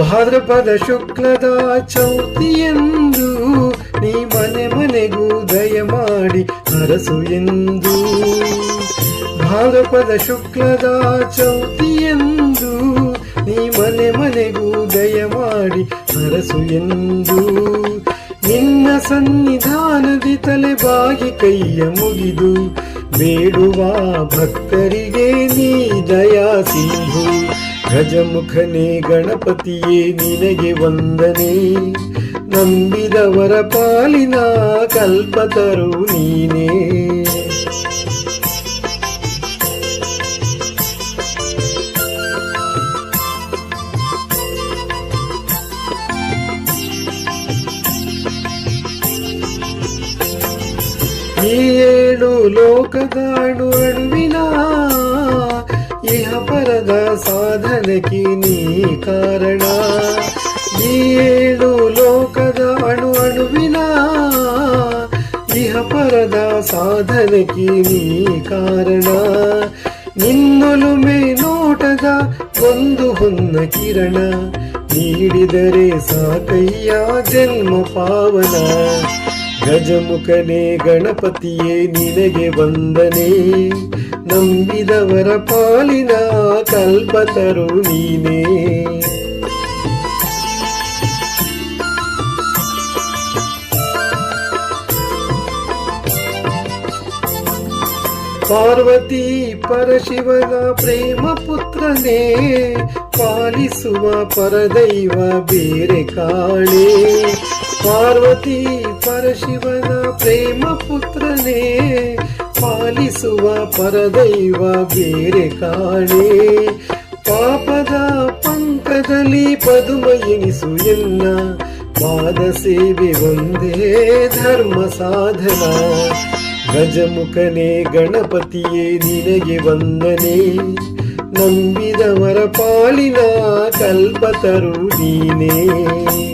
ಭಾದ್ರಪದ ಶುಕ್ಲದ ಚೌತಿಯೆಂದು ನೀ ಮನೆ ಮನೆಗೂ ದಯ ಮಾಡಿ ಅರಸು ಎಂದು. ಭಾದ್ರಪದ ಶುಕ್ಲದ ಚೌತಿಯೆಂದು ನೀ ಮನೆ ಮನೆಗೂ ದಯ ಮಾಡಿ ಅರಸು ಎಂದು. ನಿನ್ನ ಸನ್ನಿಧಾನದಿ ತಲೆ ಬಾಗಿ ಕೈಯ ಮುಗಿದು ಬೇಡುವ ಭಕ್ತರಿಗೆ ನೀ ದಯಾ ಸಿಂಧು ಗಜಮುಖನೇ ಗಣಪತಿಯೇ ನಿನಗೆ ವಂದನೆ. ನಂಬಿದವರ ಪಾಲಿನ ಕಲ್ಪತರು ನೀನೇ. ಏಳು ಲೋಕದಾಡು ಇಹ ಪರದ ಸಾಧನಕ್ಕೆ ನೀ ಕಾರಣ. ಏಳು ಲೋಕದ ಅಣು ಅಣುವಿನ ಇಹ ಪರದ ಸಾಧನಕ್ಕೆ ನೀ ಕಾರಣ. ನಿನ್ನೊಲುಮೆ ನೋಟದ ಒಂದು ಹೊನ್ನ ಕಿರಣ ನೀಡಿದರೆ ಸಾಕಯ್ಯ ಜನ್ಮ ಪಾವನ. ಗಜಮುಖನೇ ಗಣಪತಿಯೇ ನಿನಗೆ ವಂದನೆ. ನಂಬಿದವರ ಪಾಲಿನ ಕಲ್ಪತರು ನೀನೇ. ಪಾರ್ವತಿ ಪರಶಿವನ ಪ್ರೇಮ ಪುತ್ರನೇ, ಪಾಲಿಸುವ ಪರದೈವ ಬೇರೆ ಕಾಣೆ ಪಾರ್ವತಿ ಪರಶಿವನ ಪ್ರೇಮ ಪುತ್ರನೇ ಪಾಲಿಸುವ ಪರದೈವ ಬೇರೆ ಕಾಣೆ. ಪಾಪದ ಪಂಕದಲ್ಲಿ ಪದುಮ ಎನಿಸು ಎಲ್ಲ ಪಾದ ಸೇವೆ ಒಂದೇ ಧರ್ಮ ಸಾಧನ. ಗಜಮುಖನೇ ಗಣಪತಿಯೇ ನಿನಗೆ ವಂದನೆ. ನಂಬಿದವರ ಪಾಲಿನ ಕಲ್ಪತರು ನೀನೇ.